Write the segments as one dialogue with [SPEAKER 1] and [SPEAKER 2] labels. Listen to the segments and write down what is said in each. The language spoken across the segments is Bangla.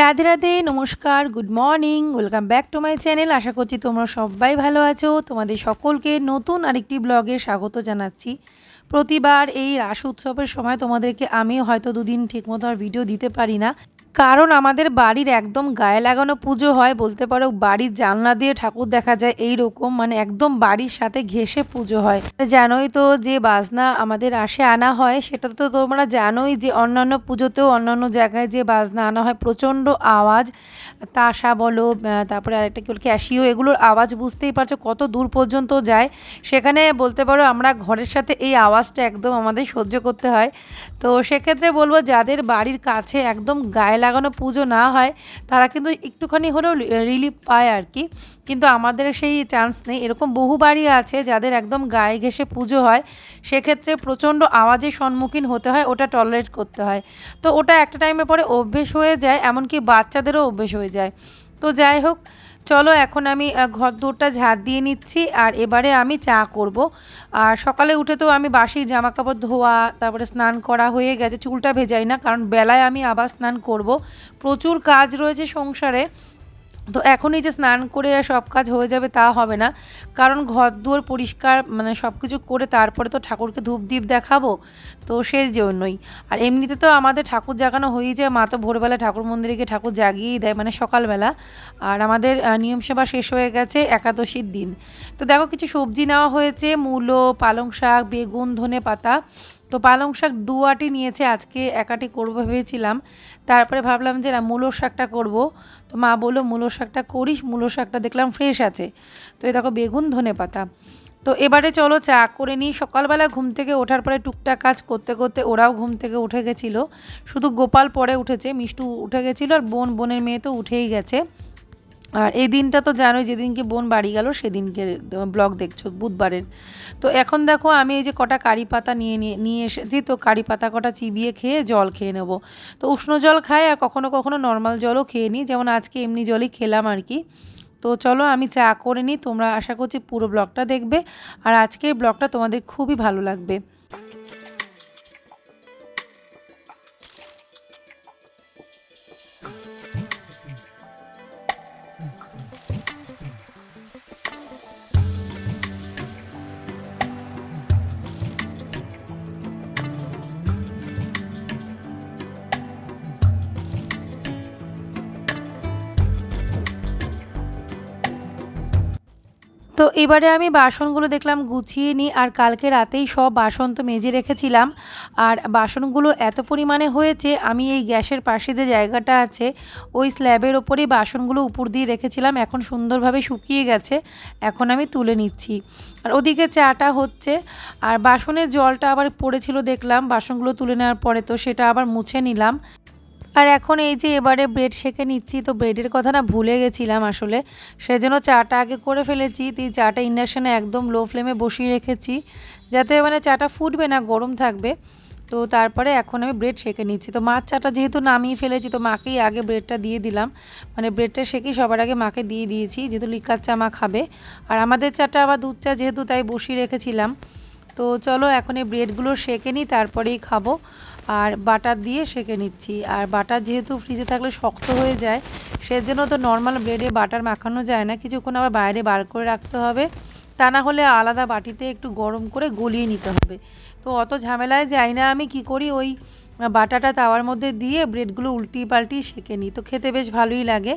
[SPEAKER 1] রাধে রাধে, নমস্কার good morning welcome back to my channel আশা করছি তোমরা সবাই ভালো আছো। তোমাদের সকলকে নতুন আরেকটি ব্লগে স্বাগত জানাচ্ছি। প্রতিবার এই রাস উৎসবের সময় তোমাদেরকে আমি হয়তো দুদিন ঠিকমতো আর ভিডিও দিতে পারি না। কারণ আমাদের বাড়ির একদম গায়ে লাগানো পুজো হয়, বলতে পারো বাড়ির জানলা দিয়ে ঠাকুর দেখা যায় এই রকম মানে একদম বাড়ির সাথে ঘেসে পুজো হয়। জানোই তো যে বাজনা আমাদের আসে আনা হয়, সেটা তো তোমরা জানোই যে অন্যান্য পুজোতেও অন্যান্য জায়গায় যে বাজনা আনা হয়, প্রচণ্ড আওয়াজ, তাসা বলো তারপরে আরেকটা কি বল, ক্যাশিও, এগুলোর আওয়াজ বুঝতেই পারছ কত দূর পর্যন্ত যায়। সেখানে বলতে পারো আমরা ঘরের সাথে এই আওয়াজটা একদম আমাদের সহ্য করতে হয়। তো সেক্ষেত্রে বলব যাদের বাড়ির কাছে একদম গায়ে লাগানো পুজো না হয়, তারা কিন্তু একটুখানি হলেও রিলিফ পায় আর কি। কিন্তু আমাদের সেই চান্স নেই। এরকম বহু বাড়ি আছে যাদের একদম গায়ে ঘেসে পুজো হয়, সেক্ষেত্রে প্রচণ্ড আওয়াজের সম্মুখীন হতে হয়, ওটা টলারেট করতে হয়। তো ওটা একটা টাইমের পরে অভ্যেস হয়ে যায়, এমনকি বাচ্চাদেরও অভ্যেস হয়ে যায়। তো যাই হোক চলো এখন আমি ঘর দৌড়টা ঝাঁট দিয়ে নিচ্ছি আর এবারে আমি চা করব। আর সকালে উঠে তো আমি বাসি জামা কাপড় ধোয়া, তারপরে স্নান করা হয়ে গেছে, চুলটা ভেজাই না, কারণ বেলায় আমি আবার স্নান করব। প্রচুর কাজ রয়েছে সংসারে তো এখনই যে স্নান করে সব কাজ হয়ে যাবে তা হবে না। কারণ ঘর দুয়ার পরিষ্কার মানে সব কিছু করে তারপরে তো ঠাকুরকে ধূপ দ্বীপ দেখাবো, তো সেই জন্যই। আর এমনিতে তো আমাদের ঠাকুর জাগানো হয়েই যায়, মা তো ভোরবেলা ঠাকুর মন্দিরে গিয়ে ঠাকুর জাগিয়েই দেয় মানে সকালবেলা। আর আমাদের নিয়ম সেবা শেষ হয়ে গেছে একাদশীর দিন। তো দেখো কিছু সবজি নেওয়া হয়েছে, মূলো, পালং শাক, বেগুন ধনে পাতা তো পালং শাক দু আটি নিয়েছে, আজকে এক আটি করব ভেবেছিলাম। তারপরে ভাবলাম যে না, মূলো শাকটা করব। তো মা বলল, মূলো শাকটা করিস, মূলো শাকটা দেখলাম ফ্রেশ আছে। তো এই দেখো, বেগুন, ধনে পাতা। তো এবারে চলো চা করে নিই। সকালবেলা ঘুম থেকে ওঠার পরে টুকটাক কাজ করতে করতে ওরাও ঘুম থেকে উঠে গেছিল। শুধু গোপাল পরে উঠেছে, মিষ্টু উঠে গেছিল আর বোন, বোনের মেয়ে তো উঠেই গেছে। আর এই দিনটা তো জানোই, যেদিনকে বোন বাড়ি গেল, সেদিনকে ব্লগ দেখছ বুধবারের। তো এখন দেখো আমি এই যে কটা কারি পাতা নিয়ে নিয়ে এসেছি তো কারি পাতা কটা চিবিয়ে খেয়ে জল খেয়ে নেব। তো উষ্ণ জল খাই আর কখনো কখনো নর্মাল জলও খেয়ে নিই, যেমন আজকে এমনি জলই খেলাম আর কি। তো চলো আমি চা করে নিই, তোমরা আশা করছি পুরো ব্লগটা দেখবে। আর আজকের ব্লগটা তোমাদের খুবই ভালো লাগবে। তো এবারে আমি বাসনগুলো দেখলাম গুছিয়ে নিই আর কালকে রাতেই সব বাসন তো মেজে রেখেছিলাম। আর বাসনগুলো এত পরিমাণে হয়েছে, আমি এই গ্যাসের পাশে যে জায়গাটা আছে, ওই স্ল্যাবের ওপরেই বাসনগুলো উপর দিয়ে রেখেছিলাম, এখন সুন্দরভাবে শুকিয়ে গেছে, এখন আমি তুলে নিচ্ছি। আর ওদিকে চাটা হচ্ছে, আর বাসনের জলটা আবার পড়েছিল দেখলাম, বাসনগুলো তুলে নেওয়ার পরে তো সেটা আবার মুছে নিলাম। আর এখন এই যে এবারে ব্রেড সেকে নিচ্ছি, তো ব্রেডের কথা না ভুলে গেছিলাম আসলে। সেজন্য চাটা আগে করে ফেলেছি, তো চাটা ইন্ডাকশানে একদম লো ফ্লেমে বসিয়ে রেখেছি। যাতে মানে চাটা ফুটবে না, গরম থাকবে। তো তারপরে এখন আমি ব্রেড সেকে নিচ্ছি। তো মাছ চাটা যেহেতু নামিয়ে ফেলেছি, তো মাকেই আগে ব্রেডটা দিয়ে দিলাম। মানে ব্রেডটা সেকেই সবার আগে মাকে দিয়ে দিয়েছি, যেহেতু লিকার চা মা খাবে। আর আমাদের চাটা আবার দুধ চা যেহেতু তাই বসিয়ে রেখেছিলাম। তো চলো এখন এই ব্রেডগুলো সেঁকে নিই, তারপরেই খাব। আর বাটার দিয়ে সেকে নিচ্ছি। আর বাটার যেহেতু ফ্রিজে থাকলে শক্ত হয়ে যায়, সেজন্য তো নর্মাল ব্রেডে বাটার মাখানো যায় না। কিছুক্ষণ আবার বাইরে বার করে রাখতে হবে। তা না হলে আলাদা বাটিতে একটু গরম করে গলিয়ে নিতে হবে। তো অত ঝামেলায় যাই না আমি। কি করি? ওই বাটাটা তাওয়ার মধ্যে দিয়ে ব্রেডগুলো উল্টি পাল্টি সেকে নিই। তো খেতে বেশ ভালোই লাগে।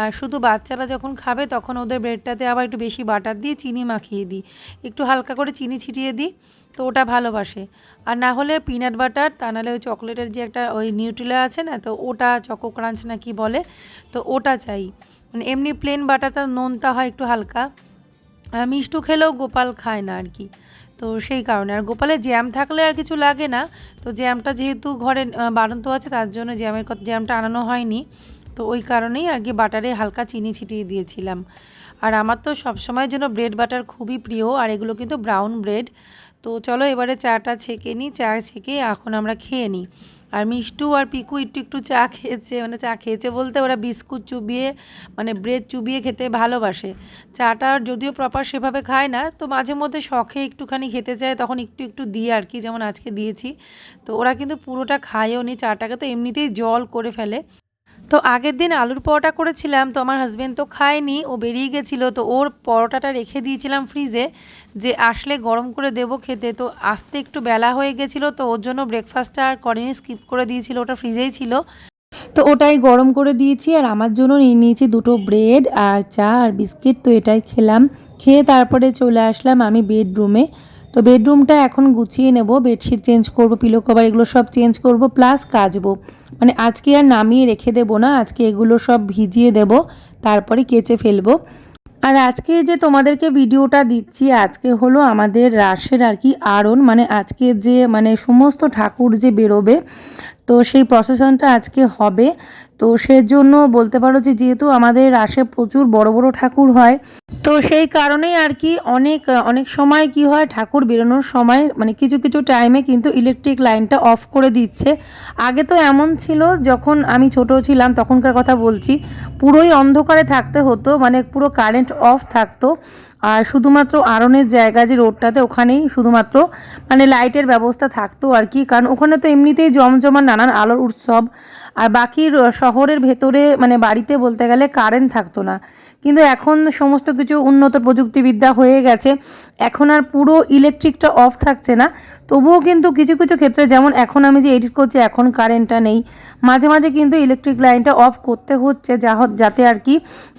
[SPEAKER 1] আর শুধু বাচ্চারা যখন খাবে তখন ওদের ব্রেডটাতে আবার একটু বেশি বাটার দিয়ে চিনি মাখিয়ে দিই। একটু হালকা করে চিনি ছিটিয়ে দিই, তো ওটা ভালোবাসে। আর না হলে পিনাট বাটার তা নাহলে ওই চকলেটের যে একটা ওই নিউট্রিলা আছে না, তো ওটা চকো ক্রাঞ্চ না কি বলে, তো ওটা চাই। মানে এমনি প্লেন বাটারটা নোনতা হয় একটু হালকা। মিষ্টু খেলেও গোপাল খায় না আর কি। তো সেই কারণে। আর গোপালে জ্যাম থাকলে আর কিছু লাগে না। তো জ্যামটা যেহেতু ঘরে বাড়ন্ত আছে, তার জন্য জ্যামের জ্যামটা আনানো হয়নি। তো ওই কারণেই আর কি বাটারে হালকা চিনি ছিটিয়ে দিয়েছিলাম। আর আমার তো সবসময়ের জন্য ব্রেড বাটার খুবই প্রিয়, আর এগুলো কিন্তু ব্রাউন ব্রেড। তো চলো এবারে চাটা ছেঁকে নিই। চা ছেঁকে এখন আমরা খেয়ে নিই। আর মিষ্টু আর পিকু একটু একটু চা খেয়েছে মানে চা খেয়েছে বলতে ওরা বিস্কুট চুবিয়ে মানে ব্রেড চুবিয়ে খেতে ভালোবাসে। চাটা যদিও প্রপার সেভাবে খায় না, তো মাঝে মধ্যে শখে একটুখানি খেতে চায়, তখন একটু একটু দিই আর কি, যেমন আজকে দিয়েছি। তো ওরা কিন্তু পুরোটা খায়ও নি, চাটাকে তো এমনিতেই জল করে ফেলে। তো আগের দিন আলুর পরোটা করেছিলাম, তো আমার হাজব্যান্ড তো খায়নি, ও বেরিয়ে গেছিল, তো ওর পরোটাটা রেখে দিয়েছিলাম ফ্রিজে যে আসলে গরম করে দেবো খেতে, তো আসতে একটু বেলা হয়ে গেছিল, তো ওর জন্য ব্রেকফাস্টটা আর করেনি স্কিপ করে দিয়েছিল, ওটা ফ্রিজেই ছিল। তো ওটাই গরম করে দিয়েছি, আর আমার জন্য নিয়ে নিয়েছি দুটো ব্রেড আর চা আর বিস্কিট তো এটাই খেলাম। খেয়ে তারপরে চলে আসলাম আমি বেডরুমে তো বেডরুমটা এখন গুছিয়ে নেব বেডশিট চেঞ্জ করব পিলো কভার এগুলো সব চেঞ্জ করব প্লাস কাচবো। মানে আজকে আর নামিয়ে রেখে দেবো না, আজকে এগুলো সব ভিজিয়ে দেব, তারপরে কেচে ফেলব। আর আজকে যে তোমাদেরকে ভিডিওটা দিচ্ছি, আজকে হলো আমাদের রাসের আর কি আরন মানে আজকে যে মানে সমস্ত ঠাকুর যে বেরোবে, তো সেই প্রসেশনটা আজকে হবে। তো সেজন্য বলতে পারো যে যেহেতু আমাদের রাসে প্রচুর বড় বড় ঠাকুর হয়, তো সেই কারণেই আর কি অনেক অনেক সময় কি হয় ঠাকুর বেরোনোর সময় মানে কিছু কিছু টাইমে কিন্তু ইলেকট্রিক লাইনটা অফ করে দিচ্ছে। আগে তো এমন ছিল যখন আমি ছোট ছিলাম তখনকার কথা বলছি, পুরোই অন্ধকারে থাকতে হতো মানে পুরো কারেন্ট অফ থাকতো। আর শুধুমাত্র আরনের জায়গা যে রোডটাতে ওখানেই শুধুমাত্র মানে লাইটের ব্যবস্থা থাকতো আর কি। কারণ ওখানে তো এমনিতেই জমজমা নানান আলোর উৎসব। আর বাকি শহরের ভেতরে মানে বাড়িতে বলতে গেলে কারেন্ট থাকতো না। কিন্তু এখন সমস্ত কিছু উন্নত প্রযুক্তিবিদ্যা হয়ে গেছে। এখন আর পুরো ইলেকট্রিকটা অফ থাকছে না। তবুও কিন্তু কিছু কিছু ক্ষেত্রে যেমন এখন আমি যে এডিট করছি, এখন কারেন্টটা নেই। মাঝে মাঝে কিন্তু ইলেকট্রিক লাইনটা অফ করতে হচ্ছে, যা যাতে আর কি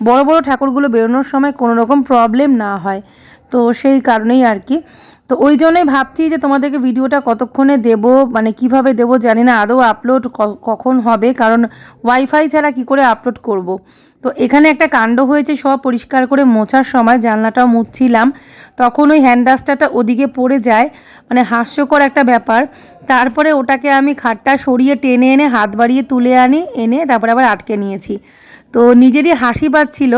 [SPEAKER 1] বড় বড় ঠাকুরগুলো বেরোনোর সময় কোনো রকম প্রবলেম না হয়। তো সেই কারণেই আর কি। তো ওই জন্যই ভাবছি যে তোমাদেরকে ভিডিওটা কতক্ষণে দেব মানে কীভাবে দেব জানি না আরও আপলোড কখন হবে? কারণ ওয়াইফাই ছাড়া কি করে আপলোড করব। তো এখানে একটা কাণ্ড হয়েছে, সব পরিষ্কার করে মোছার সময় জানলাটাও মুছছিলাম। তখন ওই হ্যান্ড ডাস্টারটা ওদিকে পড়ে যায় মানে হাস্যকর একটা ব্যাপার। তারপরে ওটাকে আমি খাটটা সরিয়ে টেনে এনে হাত বাড়িয়ে তুলে আনি, এনে তারপরে আবার আটকে নিয়েছি। তো নিজেরই হাসি পাচ্ছিল।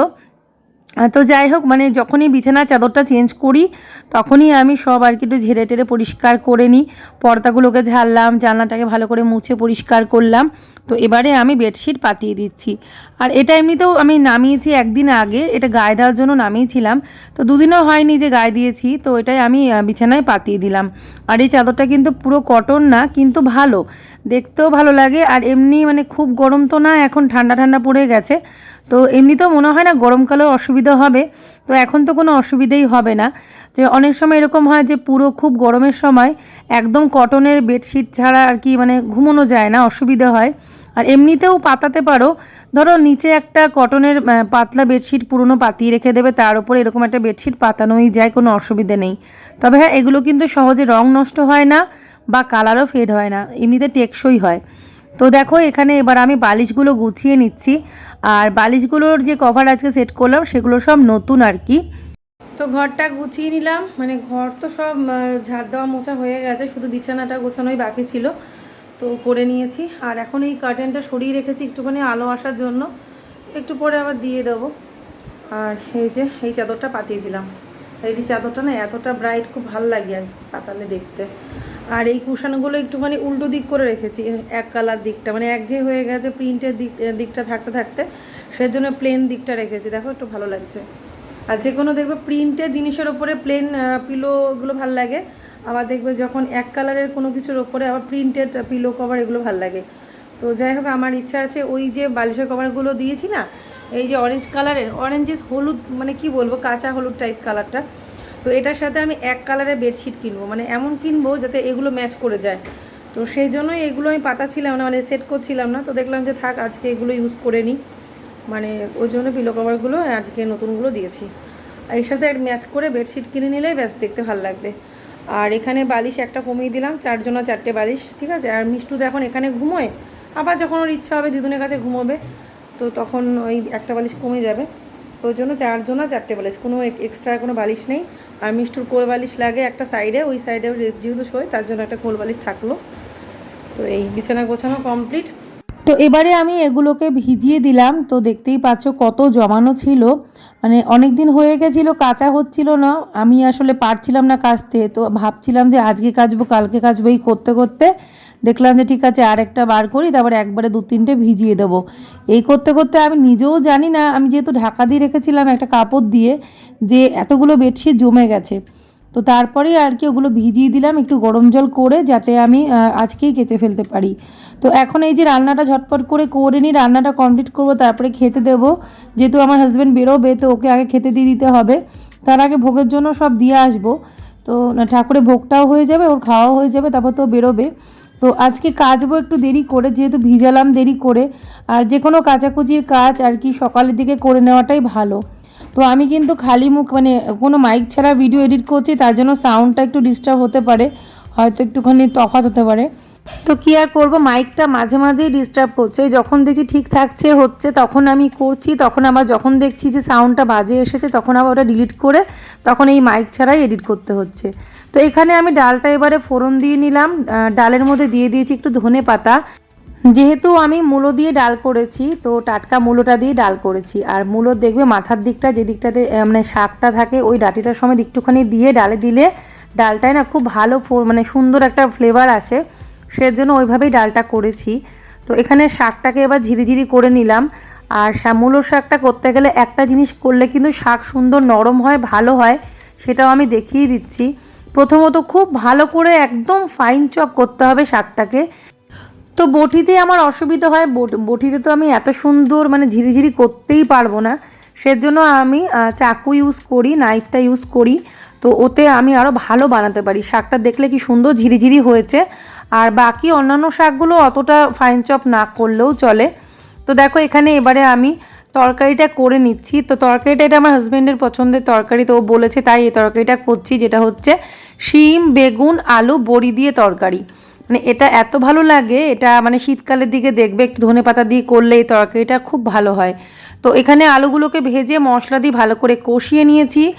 [SPEAKER 1] তো যাই হোক মানে যখনই বিছানার চাদরটা চেঞ্জ করি, তখনই আমি সব আর কি একটু ঝেড়ে টেরে পরিষ্কার করে নিই। পর্দাগুলোকে ঝাড়লাম, জানলাটাকে ভালো করে মুছে পরিষ্কার করলাম। তো এবারে আমি বেডশিট পাতিয়ে দিচ্ছি। আর এটা এমনিতেও আমি নামিয়েছি একদিন আগে, এটা গায়ে দেওয়ার জন্য নামিয়েছিলাম। তো দুদিনও হয়নি যে গায়ে দিয়েছি, তো এটাই আমি বিছানায় পাতিয়ে দিলাম। আর এই চাদরটা কিন্তু পুরো কটন না, কিন্তু ভালো। দেখতেও ভালো লাগে, আর এমনি মানে খুব গরম তো না, এখন ঠান্ডা ঠান্ডা পড়ে গেছে। তো এমনিতেও মনে হয় না গরমকালেও অসুবিধা হবে। তো এখন তো কোনো অসুবিধেই হবে না। যে অনেক সময় এরকম হয় যে পুরো খুব গরমের সময় একদম কটনের বেডশিট ছাড়া আর কি মানে ঘুমোনো যায় না, অসুবিধা হয়। আর এমনিতেও পাতাতে পারো, ধরো নিচে একটা কটনের পাতলা বেডশিট পুরনো পাতিয়ে রেখে দেবে, তার উপরে এরকম একটা বেডশিট পাতানোই যায়, কোনো অসুবিধে নেই। তবে হ্যাঁ এগুলো কিন্তু সহজে রং নষ্ট হয় না বা কালারও ফেড হয় না, এমনিতে টেকসই হয়। তো দেখো, এখানে এবার আমি বালিশগুলো গুছিয়ে নিচ্ছি। আর বালিশগুলোর যে কভার আজকে সেট করলাম, সেগুলো সব নতুন আর কি। তো ঘরটা গুছিয়ে নিলাম। মানে ঘর তো সব ঝাড় দেওয়া মোছা হয়ে গেছে, শুধু বিছানাটা গোছানোই বাকি ছিল। তো করে নিয়েছি। আর এখন এই কার্টেনটা সরিয়ে রেখেছি একটুখানি আলো আসার জন্য। একটু পরে আবার দিয়ে দেবো। আর এই যে, এই চাদরটা পাতিয়ে দিলাম। এই চাদরটা না এতটা ব্রাইট খুব ভালো লাগে আর পাতালে দেখতে। আর এই কুশানগুলো একটুখানি উল্টো দিক করে রেখেছি, এক কালার দিকটা মানে একঘেয়ে হয়ে গেছে প্রিন্টের দিক দিকটা থাকতে থাকতে, সেজন্য প্লেন দিকটা রেখেছি। দেখো, একটু ভালো লাগছে। আর যে কোনো দেখবে প্রিন্টের জিনিসের ওপরে প্লেন পিলোগুলো ভালো লাগে। আবার দেখবে যখন এক কালারের কোনো কিছুর ওপরে আবার প্রিন্টেড পিলো কভার এগুলো ভালো লাগে। তো যাই হোক, আমার ইচ্ছা আছে ওই যে বালিশের কভারগুলো দিয়েছি না, এই যে অরেঞ্জ কালারের অরেঞ্জ হলুদ মানে কি বলব, কাঁচা হলুদ টাইপ কালারটা তো এটার সাথে আমি এক কালারের বেডশিট কিনবো। মানে এমন কিনবো যাতে এগুলো ম্যাচ করে যায়। তো সেই জন্যই এগুলো আমি পাতা ছিলাম না মানে সেট করছিলাম না। তো দেখলাম যে থাক, আজকে এগুলো ইউজ করে নিই। মানে ওই জন্য পিলো কভারগুলো আজকে নতুনগুলো দিয়েছি। আর এর সাথে এক ম্যাচ করে বেডশিট কিনে নিলেই ব্যাস, দেখতে ভালো লাগবে। আর এখানে বালিশ একটা কমিয়ে দিলাম, চারজনা চারটে বালিশ, ঠিক আছে? আর মিষ্টু এখন এখানে ঘুমোয়। আবার যখন ওর ইচ্ছা হবে, দিদুনের কাছে ঘুমোবে। তো তখন ওই একটা বালিশ কমে যাবে। ওই জন্য চারজনা চারটে বালিশ, কোনো এক্সট্রা কোনো বালিশ নেই। আর মিষ্টুর কোল বালিশ লাগে একটা সাইডে ওই সাইডে যেহেতু শোয়, তার জন্য একটা কোল বালিশ থাকল। তো এই বিছানা গোছানো কমপ্লিট তো এবারে আমি এগুলোকে ভিজিয়ে দিলাম। তো দেখতেই পাচ্ছ কত জমানো ছিল। মানে অনেক দিন হয়ে গেছিল, কাঁচা হচ্ছিল না। আমি আসলে পারছিলাম না কাচতে। তো ভাবছিলাম যে আজকে কাচবো, কালকে কাচবো এই করতে করতে। দেখলাম যে ঠিক আছে, আরেকটা বার করি, তারপরে একবারে দু তিনটে ভিজিয়ে দেবো। এই করতে করতে আমি নিজেও জানি না, আমি যেহেতু ঢাকা দিয়ে রেখেছিলাম একটা কাপড় দিয়ে, যে এতগুলো বেডশিট জমে গেছে। তো তারপরে আর কি ওগুলো ভিজিয়ে দিলাম, একটু গরম জল করে, যাতে আমি আজকেই কেচে ফেলতে পারি। তো এখন এই যে রান্নাটা ঝটপট করে করে নিই, রান্নাটা কমপ্লিট করব, তারপরে খেতে দেবো। যেহেতু আমার হাজব্যান্ড বেরোবে, তো ওকে আগে খেতে দিয়ে দিতে হবে। তার আগে ভোগের জন্য সব দিয়ে আসব। তো ঠাকুরের ভোগটাও হয়ে যাবে, ওর খাওয়াও হয়ে যাবে, তারপর তো বেরোবে। তো আজকে কাচবো একটু দেরি করে, যেহেতু ভিজালাম দেরি করে, আর যে কোনো কাচাকুচির কাজ আর কি সকালের দিকে করে নেওয়াটাই ভালো। তো আমি কিন্তু খালি মুখ মানে কোনো মাইক ছাড়া ভিডিও এডিট করছি, তার জন্য সাউন্ডটা একটু ডিস্টার্ব হতে পারে, হয়তো একটুখানি তফাৎ হতে পারে। তো কি আর করব? মাইকটা মাঝে মাঝেই ডিস্টার্ব করছে। যখন দেখছি ঠিক থাকছে, হচ্ছে, তখন আমি করছি, তখন আবার যখন দেখছি যে সাউন্ডটা বাজে এসেছে, তখন আবার ওটা ডিলিট করে তখন এই মাইক ছাড়াই এডিট করতে হচ্ছে। তো এখানে আমি ডালটা এবারে ফোড়ন দিয়ে নিলাম। ডালের মধ্যে দিয়ে দিয়েছি একটু ধনে পাতা। যেহেতু আমি মূলো দিয়ে ডাল করেছি, তো টাটকা মূলোটা দিয়ে ডাল করেছি। আর মূলো দেখবে মাথার দিকটা, যে দিকটাতে মানে শাকটা থাকে, ওই ডাটিটার সময় একটুখানি দিয়ে ডালে দিলে ডালটায় না খুব ভালো মানে সুন্দর একটা ফ্লেভার আসে। সেজন্য ওইভাবেই ডালটা করেছি। তো এখানে শাকটাকে এবার ঝিরিঝিরি করে নিলাম। আর শা- মূলো শাকটা করতে গেলে একটা জিনিস করলে কিন্তু শাক সুন্দর নরম হয়, ভালো হয়, সেটাও আমি দেখিয়ে দিচ্ছি। প্রথমত খুব ভালো করে একদম ফাইন চপ করতে হবে শাকটাকে। তো বটিতে আমার অসুবিধা হয়, বট- বটিতে তো আমি এত সুন্দর মানে ঝিরিঝিরি করতেই পারব না। সেজন্য আমি চাকু ইউজ করি নাইফটা ইউজ করি। তো ওতে আমি আরও ভালো বানাতে পারি। শাকটা দেখলে কি সুন্দর ঝিরিঝিরি হয়েছে। আর বাকি অন্যান্য শাকগুলো অতটা ফাইন চপ না করলেও চলে। তো দেখো, এখানে এবারে আমি তরকারিটা করে নিচ্ছি। তো তরকারিটা এটা আমার হাজব্যান্ডের পছন্দের তরকারি, তো ও বলেছে তাই এই তরকারিটা করছি, যেটা হচ্ছে শিম, বেগুন, আলু, বড়ি দিয়ে তরকারি। মানে এটা এত ভালো লাগে, এটা মানে শীতকালের দিকে দেখবে, একটু ধনে পাতা দিয়ে করলে এই তরকারিটা খুব ভালো হয়। তো এখানে আলুগুলোকে ভেজে মশলা দিয়ে ভালো করে কষিয়ে নিয়েছি।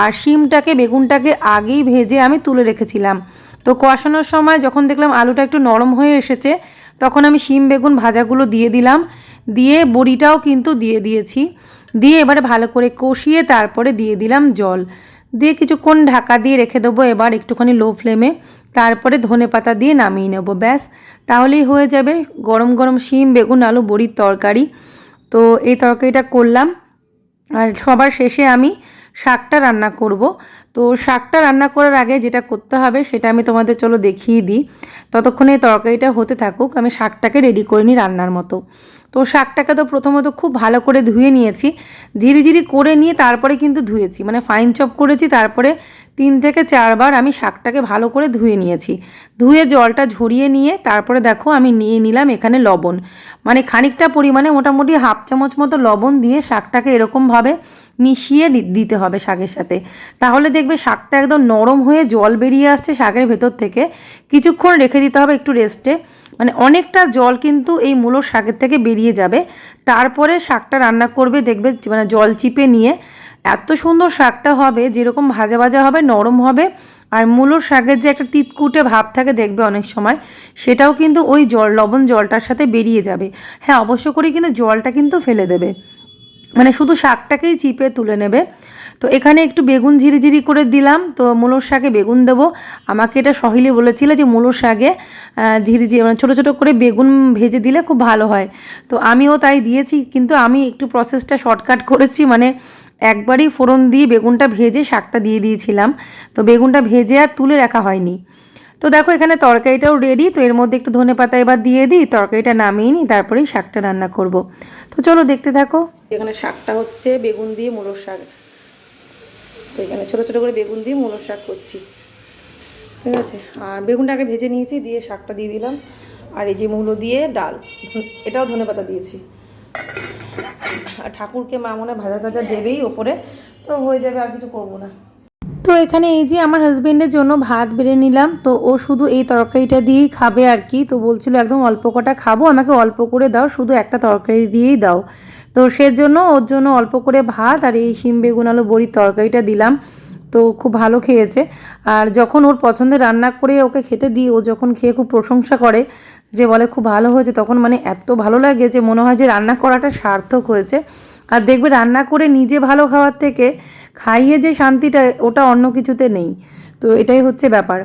[SPEAKER 1] আর শিমটাকে, বেগুনটাকে আগেই ভেজে আমি তুলে রেখেছিলাম। তো কষানোর সময় যখন দেখলাম আলুটা একটু নরম হয়ে এসেছে, তখন আমি শিম বেগুন ভাজাগুলো দিয়ে দিলাম। দিয়ে বড়িটাও কিন্তু দিয়ে দিয়েছি। দিয়ে এবারে ভালো করে কষিয়ে তারপরে দিয়ে দিলাম জল। দিয়ে কিছুক্ষণ ঢাকা দিয়ে রেখে দেবো এবার একটুখানি লো ফ্লেমে। তারপরে ধনে পাতা দিয়ে নামিয়ে নেব, ব্যাস। তাহলেই হয়ে যাবে গরম গরম শিম, বেগুন, আলু, বড়ির তরকারি। তো এই তরকারিটা করলাম। আর সবার শেষে আমি শাকটা রান্না করব। তো শাকটা রান্না করার আগে যেটা করতে হবে, সেটা আমি তোমাদের চলো দেখিয়ে দিই। ততক্ষণে তরকারিটা হতে থাকুক, আমি শাকটাকে রেডি করে নিই রান্নার মতো। তো শাকটাকে তো প্রথমত খুব ভালো করে ধুয়ে নিয়েছি। ঝিরিঝিরি করে নিয়ে তারপরে কিন্তু ধুয়েছি মানে ফাইন চপ করেছি, তারপরে তিন থেকে চারবার আমি শাকটাকে ভালো করে ধুয়ে নিয়েছি। ধুয়ে জলটা ঝরিয়ে নিয়ে তারপরে দেখো আমি নিয়ে নিলাম এখানে লবণ। মানে খানিকটা পরিমাণে মোটামুটি হাফ চামচ মতো লবণ দিয়ে শাকটাকে এরকমভাবে মিশিয়ে দিতে হবে শাকের সাথে। তাহলে দেখবে শাকটা একদম নরম হয়ে জল বেরিয়ে আসছে শাকের ভেতর থেকে। কিছুক্ষণ রেখে দিতে হবে একটু রেস্টে। মানে অনেকটা জল কিন্তু এই মূলো শাকের থেকে বেরিয়ে যাবে। তারপরে শাকটা রান্না করবে, দেখবে মানে জল চিপে নিয়ে এত সুন্দর শাকটা হবে, যেরকম ভাজা ভাজা হবে, নরম হবে, আর মূলোর শাকের যে একটা তিতকুটে ভাব থাকে দেখবে অনেক সময়, সেটাও কিন্তু ওই জল, লবণ জলটার সাথে বেরিয়ে যাবে। হ্যাঁ অবশ্য করে কিন্তু জলটা কিন্তু ফেলে দেবে। মানে শুধু শাকটাকেই চিপে তুলে নেবে। তো এখানে একটু বেগুন ঝিরিঝিরি করে দিলাম। তো মূলোর শাকে বেগুন দেবো। আমাকে এটা সহিলি বলেছিল যে মূলোর শাকে ঝিরিঝিরি মানে ছোটো ছোটো করে বেগুন ভেজে দিলে খুব ভালো হয়। তো আমিও তাই দিয়েছি, কিন্তু আমি একটু প্রসেসটা শর্টকাট করেছি। মানে একবারই ফোড়ন দিয়ে বেগুনটা ভেজে শাকটা দিয়ে দিয়েছিলাম। তো বেগুনটা ভেজে আর তুলে রাখা হয়নি। তো দেখো এখানে তরকারিটাও রেডি তো এর মধ্যে একটু ধনে পাতা এবার দিয়ে দিই, তরকারিটা নামিয়ে নিই, তারপরেই শাকটা রান্না করব। তো চলো দেখতে থাকো। এখানে শাকটা হচ্ছে বেগুন দিয়ে মুলোর শাক। তো এখানে ছোটো ছোটো করে বেগুন দিয়ে মুলোর শাক করছি। ঠিক আছে? আর বেগুনটা আগে ভেজে নিয়েছি, দিয়ে শাকটা দিয়ে দিলাম। আর এই যে মূলো দিয়ে ডাল এটাও ধনে পাতা দিয়েছি। আর ঠাকুরকে মা মনে ভাজা টাজা দেবেই ওপরে, তো হয়ে যাবে আর কিছু করব না। তো এখানে এই যে আমার হাজব্যান্ডের জন্য ভাত বেড়ে নিলাম, তো ও শুধু এই তরকারিটা দিয়েই খাবে আর কি। তো বলছিল একদম অল্প কটা খাব, আমাকে অল্প করে দাও, শুধু একটা তরকারি দিয়েই দাও। তো সেজন্য ওর জন্য অল্প করে ভাত আর এই শিম বেগুন আলু বড়ির তরকারিটা দিলাম। তো খুব ভালো খেয়েছে। আর যখন ওর পছন্দের রান্না করে ওকে খেতে দিই, ও যখন খেয়ে খুব প্রশংসা করে যে বলে খুব ভালো হয়েছে, তখন মানে এত ভালো লাগে যে মনে হয় যে রান্না করাটা সার্থক হয়েছে। আর দেখবে রান্না করে নিজে ভালো খাওয়ার থেকে খাইয়ে যে শান্তিটা, ওটা অন্য কিছুতে নেই। তো এটাই হচ্ছে ব্যাপার।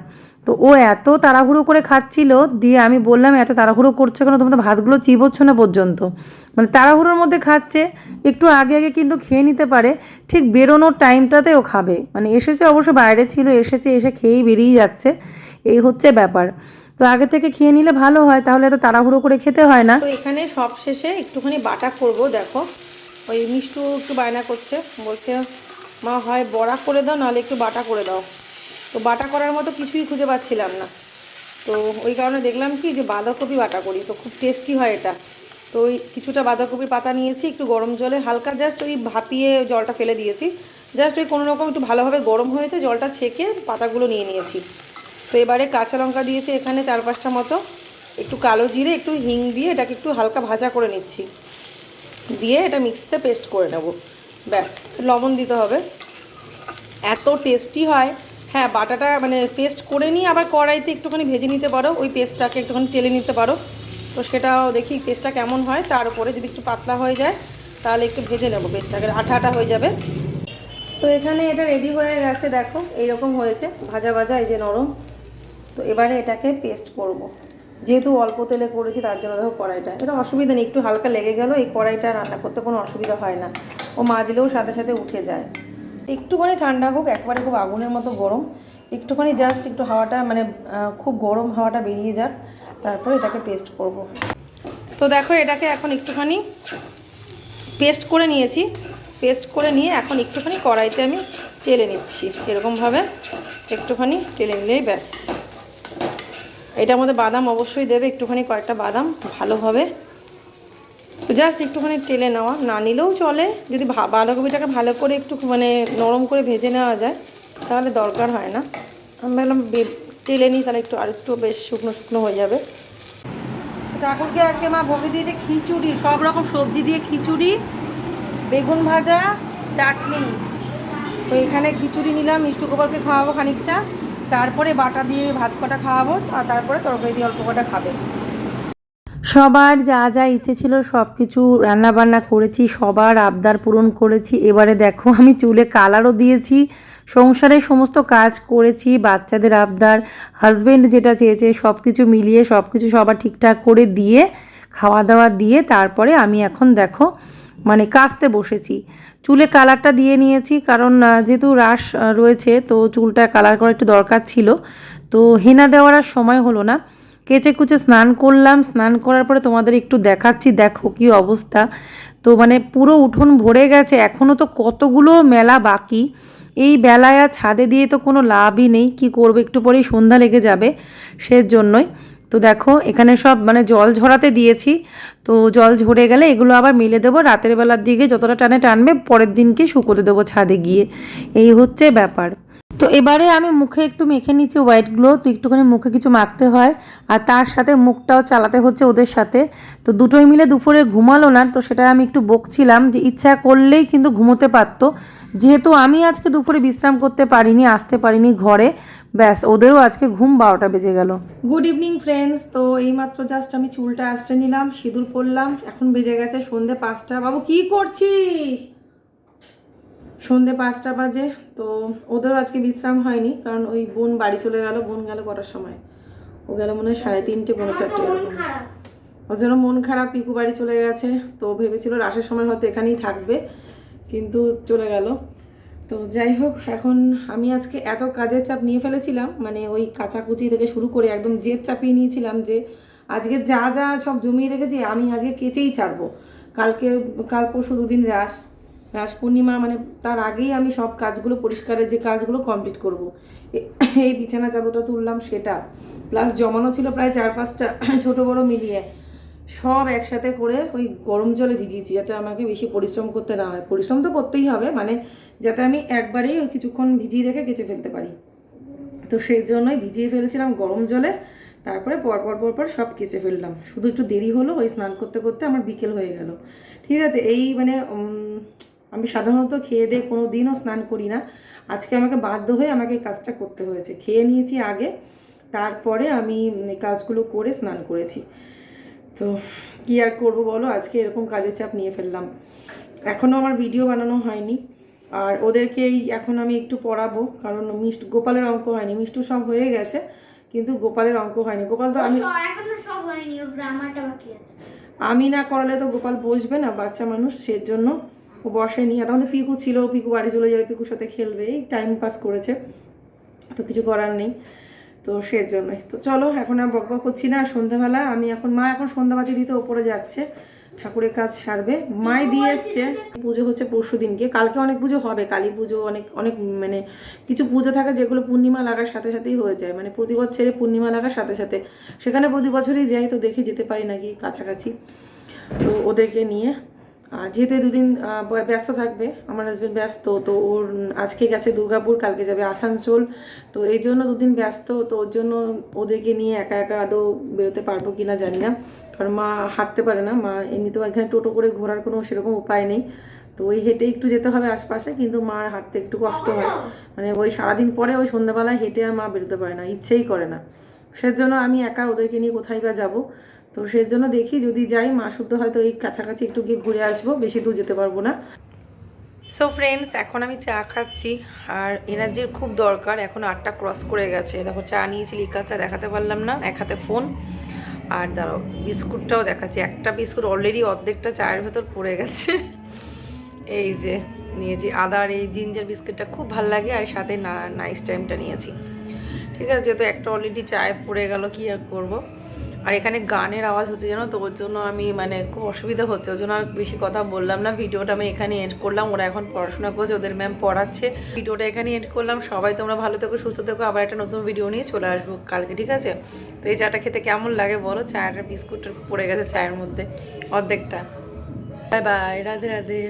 [SPEAKER 2] তো ও এত তাড়াহুড়ো করে খাচ্ছিল, দিয়ে আমি বললাম, এত তাড়াহুড়ো করছ কেন? তোমরা ভাতগুলো চিবোচ্ছ না পর্যন্ত? মানে তাড়াহুড়োর মধ্যে খাচ্ছে, একটু আগে আগে কিন্তু খেয়ে নিতে পারে, ঠিক বেরোনোর টাইমটাতে ও খাবে। মানে এসেছে অবশ্য বাইরে ছিল, এসেছে, এসে খেয়েই বেরিয়ে যাচ্ছে। এই হচ্ছে ব্যাপার। তো আগে থেকে খেয়ে নিলে ভালো হয়, তাহলে এত তাড়াহুড়ো করে খেতে হয় না। তো এখানে সব শেষে একটুখানি বাটা করব, দেখো। ওই মিষ্টু একটু বায়না করছে, বলছে, মা, হয় বড়া করে দাও, নাহলে একটু বাটা করে দাও। তো বাটা করার মতো কিছুই খুঁজে পাচ্ছিলাম না। তো ওই কারণে দেখলাম কি যে বাঁধাকপি বাটা করি, তো খুব টেস্টি হয় এটা। তো ওই কিছুটা বাঁধাকপির পাতা নিয়েছি, একটু গরম জলে, হালকা জাস্ট ওই ভাপিয়ে জলটা ফেলে দিয়েছি। জাস্ট ওই কোনো রকম একটু ভালোভাবে গরম হয়েছে, জলটা ছেঁকে পাতাগুলো নিয়ে নিয়েছি। তো এবারে কাঁচা লঙ্কা দিয়েছি এখানে চার পাঁচটা মতো। একটু কালো জিরে, একটু হিং দিয়ে এটাকে একটু হালকা ভাজা করে নিচ্ছি। দিয়ে এটা মিক্সিতে পেস্ট করে নেব। ব্যাস, লবণ দিতে হবে। এত টেস্টি হয়। হ্যাঁ বাটাটা মানে পেস্ট করে নিয়ে আবার কড়াইতে একটুখানি ভেজে নিতে পারো। ওই পেস্টটাকে একটুখানি তেলে নিতে পারো। তো সেটাও দেখি পেস্টটা কেমন হয়। তার উপরে যদি একটু পাতলা হয়ে যায়, তাহলে একটু ভেজে নেব পেস্টটাকে আঠা আঠা হয়ে যাবে। তো এখানে এটা রেডি হয়ে গেছে, দেখো। এইরকম হয়েছে। ভাজা ভাজা, এই যে নরম। তো এবারে এটাকে পেস্ট করব। যেহেতু অল্প তেলে করেছি, তার জন্য দেখো কড়াইটা। এটা অসুবিধা নেই, একটু হালকা লেগে গেল এই কড়াইটা রান্না করতে কোনো অসুবিধা হয় না। ও মাজলেও সাথে সাথে উঠে যায়। একটুখানি ঠান্ডা হোক, একবারে খুব আগুনের মতো গরম। একটুখানি জাস্ট একটু হাওয়াটা মানে খুব গরম হাওয়াটা বেরিয়ে যাক, তারপর এটাকে পেস্ট করব। তো দেখো, এটাকে এখন একটুখানি পেস্ট করে নিয়েছি। পেস্ট করে নিয়ে এখন একটুখানি কড়াইতে আমি তেলে নিচ্ছি, এরকমভাবে একটুখানি তেলে নিলেই ব্যাস। এটার মধ্যে বাদাম অবশ্যই দেবে, একটুখানি কয়েকটা বাদাম, ভালো হবে জাস্ট একটুখানি তেলে নেওয়া। না নিলেও চলে। যদি বাঁধাকপিটাকে ভালো করে একটু মানে নরম করে ভেজে নেওয়া যায়, তাহলে দরকার হয় না। আমি ভাবলাম তেলে নিই, তাহলে একটু আরেকটু বেশ শুকনো শুকনো হয়ে যাবে। ঠাকুরকে আজকে মা ভোগে দিয়েছে? খিচুড়ি, সব রকম সবজি দিয়ে খিচুড়ি, বেগুন ভাজা, চাটনি। তো এখানে খিচুড়ি নিলাম, মিষ্টু গোপালকে খাওয়াবো খানিকটা। তারপরে বাটা দিয়ে ভাত কটা খাওয়াবো, আর তারপরে তরকারি দিয়ে অল্প কটা খাবে। সবার যা যা ইচ্ছে ছিল সব কিছু রান্নাবান্না করেছি, সবার আবদার পূরণ করেছি। এবারে দেখো, আমি চুলে কালারও দিয়েছি সংসারে সমস্ত কাজ করেছি, বাচ্চাদের আবদার হাজবেন্ড যেটা চেয়েছে সব কিছু মিলিয়ে সব কিছু সবার ঠিকঠাক করে দিয়ে খাওয়া দাওয়া দিয়ে তারপরে আমি এখন দেখো মানে কাচতে বসেছি। চুলে কালারটা দিয়ে নিয়েছি, কারণ যেহেতু রাশ রয়েছে, তো চুলটা কালার করা একটু দরকার ছিল। তো হেনা দেওয়ার আর সময় হলো না। কেচে কুচে স্নান করলাম, স্নান করার পরে তোমাদের একটু দেখাচ্ছি, দেখো কি অবস্থা। তো মানে পুরো উঠোন ভরে গেছে এখনও তো কতগুলো মেলা বাকি। এই বেলায় আর ছাদে দিয়ে তো কোনো লাভই নেই, কি করব, একটু পরেই সন্ধ্যা লেগে যাবে সেজন্যই। তো দেখো, এখানে সব মানে জল ঝরাতে দিয়েছি, তো জল ঝরে গেলে এগুলো আবার মেলে দেবো, রাতের বেলার দিকে যতটা টানে টানবে, পরের দিনকে শুকোতে দেবো ছাদে গিয়ে। এই হচ্ছে ব্যাপার। তো এবারে আমি মুখে একটু মেখে নিচ্ছি হোয়াইট গ্লো তো একটুখানি মুখে কিছু মাখতে হয়। আর তার সাথে মুখটাও চালাতে হচ্ছে ওদের সাথে। তো দুটোই মিলে দুপুরে ঘুমালো না, তো সেটা আমি একটু বকছিলাম যে ইচ্ছা করলেই কিন্তু ঘুমোতে পারতো। যেহেতু আমি আজকে দুপুরে বিশ্রাম করতে পারিনি, আসতে পারিনি ঘরে, ব্যাস, ওদেরও আজকে ঘুম বারোটা বেজে গেল। গুড ইভিনিং ফ্রেন্ডস তো এইমাত্র জাস্ট আমি চুলটা আসতে নিলাম, সিঁদুর পরলাম, এখন বেজে গেছে সন্ধে পাঁচটা। বাবু, কি করছিস? সন্ধে পাঁচটা বাজে তো ওদেরও আজকে বিশ্রাম হয়নি কারণ ওই বোন বাড়ি চলে গেল বোন গেল কটার সময়? ও গেল মনে হয় সাড়ে তিনটে পৌনে চারটে এরকম। ওর জন্য মন খারাপ পিকু বাড়ি চলে গেছে তো ভেবেছিল রাসের সময় হয়তো এখানেই থাকবে কিন্তু চলে গেল। তো যাই হোক এখন আমি আজকে এত কাজের চাপ নিয়ে ফেলেছিলাম মানে ওই কাচাকুচি থেকে শুরু করে একদম জেদ চাপিয়ে নিয়েছিলাম যে আজকে যা যা সব জমিয়ে রেখেছি আমি আজকে কেচেই ছাড়বো। কালকে কাল পরশু দুদিন রাস। রাস পূর্ণিমা মানে তার আগেই আমি সব কাজগুলো, পরিষ্কারের যে কাজগুলো কমপ্লিট করব। এই বিছানা চাদরটা তুললাম সেটা। প্লাস জমানো ছিল প্রায় চার পাঁচটা ছোট বড় মিলিয়ে। সব একসাথে করে ওই গরম জলে ভিজিয়েছি যাতে আমাকে বেশি পরিশ্রম করতে না হয়। পরিশ্রম তো করতেই হবে মানে যাতে আমি একবারেই ওই কিছুক্ষণ ভিজিয়ে রেখে কেচে ফেলতে পারি। তো সেই জন্যই ভিজিয়ে ফেলেছিলাম গরম জলে। তারপরে পরপর পরপর সব কেচে ফেললাম। শুধু একটু দেরি হলো, ওই স্নান করতে করতে আমার বিকেল হয়ে গেল। ঠিক আছে, এই মানে আমি সাধারণত খেয়ে দিয়ে কোনো দিনও স্নান করি না। আজকে আমাকে বাধ্য হয়ে আমাকে এই কাজটা করতে হয়েছে। খেয়ে নিয়েছি আগে তারপরে আমি কাজগুলো করে স্নান করেছি। তো কী আর করব বলো? আজকে এরকম কাজের চাপ নিয়ে ফেললাম। এখনও আমার ভিডিও বানানো হয়নি। আর ওদেরকেই এখন আমি একটু পড়াবো কারণ মিষ্ট গোপালের অঙ্ক হয়নি। মিষ্টু সব হয়ে গেছে কিন্তু গোপালের অঙ্ক হয়নি। গোপাল তো আমি
[SPEAKER 3] সব- হয়নি বাকি আছে।
[SPEAKER 2] আমি না করালে তো গোপাল বসবে না বাচ্চা মানুষ সেজন্য জন্য ও বসেনি আর তখন পিকু ছিল পিকু বাড়ি চলে যাবে পিকুর সাথে খেলবে এই টাইম পাস করেছে তো কিছু করার নেই তো সের জন্যই তো চলো এখন আর বক বক করছি না সন্ধ্যাবেলা আমি এখন মা এখন সন্ধ্যাবাতি দিতে ওপরে যাচ্ছে ঠাকুরের কাজ সারবে মাই দিয়ে এসছে পুজো হচ্ছে পরশু দিনকে কালকে অনেক পুজো হবে কালী পুজো অনেক অনেক মানে কিছু পুজো থাকে যেগুলো পূর্ণিমা লাগার সাথে সাথেই হয়ে যায় মানে প্রতি বছরে পূর্ণিমা লাগার সাথে সাথে সেখানে প্রতি বছরই যাই তো দেখে যেতে পারি নাকি কাছাকাছি তো ওদেরকে নিয়ে যেহেতু দুদিন ব্যস্ত থাকবে, আমার হাজব্যান্ড ব্যস্ত, তো ওর আজকে গেছে দুর্গাপুর, কালকে যাবে আসানসোল, তো এই জন্য দুদিন ব্যস্ত, তো ওর জন্য ওদেরকে নিয়ে একা একা আদৌ বেরোতে পারব কি না জানি না। কারণ মা হাঁটতে পারে না, মা এমনিতেও এখানে টোটো করে ঘোরার কোনো সেরকম উপায় নেই, তো ওই হেঁটে একটু যেতে হবে আশপাশে, কিন্তু মার হাঁটতে একটু কষ্ট হয়। মানে ওই সারাদিন পরে ওই সন্ধ্যাবেলায় হেঁটে আর মা বেরোতে পারে না, ইচ্ছেই করে না। সেজন্য আমি একা ওদেরকে নিয়ে কোথায় বা যাব তো সেই জন্য দেখি যদি যাই, মা শুদ্ধ হয়তো এই কাছাকাছি একটু গিয়ে ঘুরে আসব, বেশি দূর যেতে পারব না। সো ফ্রেন্ডস এখন আমি চা খাচ্ছি, আর এনার্জির খুব দরকার, এখন আটটা ক্রস করে গেছে। দেখো, চা নিয়েছি লিকা চা দেখাতে পারলাম না, এক হাতে ফোন আর দাঁড়াও, বিস্কুটটাও দেখাচ্ছি। একটা বিস্কুট অলরেডি অর্ধেকটা চায়ের ভেতর পড়ে গেছে। এই যে, নিয়েছি আদার, এই জিঞ্জার বিস্কুটটা খুব ভালো লাগে, আর সাথে না নাইস টাইমটা নিয়েছি। ঠিক আছে, তো একটা অলরেডি চায়ে পড়ে গেল, কি আর করব? আর এখানে গানের আওয়াজ হচ্ছে জানো তো, ওর জন্য আমি মানে খুব অসুবিধা হচ্ছে, ওর জন্য আর বেশি কথা বললাম না। ভিডিওটা আমি এখানে এড করলাম, ওরা এখন পড়াশোনা করছে, ওদের ম্যাম পড়াচ্ছে। ভিডিওটা এখানে এড করলাম, সবাই তোমরা ভালো থেকো, সুস্থ থেকো, আবার একটা নতুন ভিডিও নিয়ে চলে আসব কালকে, ঠিক আছে? তো এই চাটা খেতে কেমন লাগে বলো? চায়ের বিস্কুট পড়ে গেছে চায়ের মধ্যে, অর্ধেকটা। Bye bye Radhe Radhe.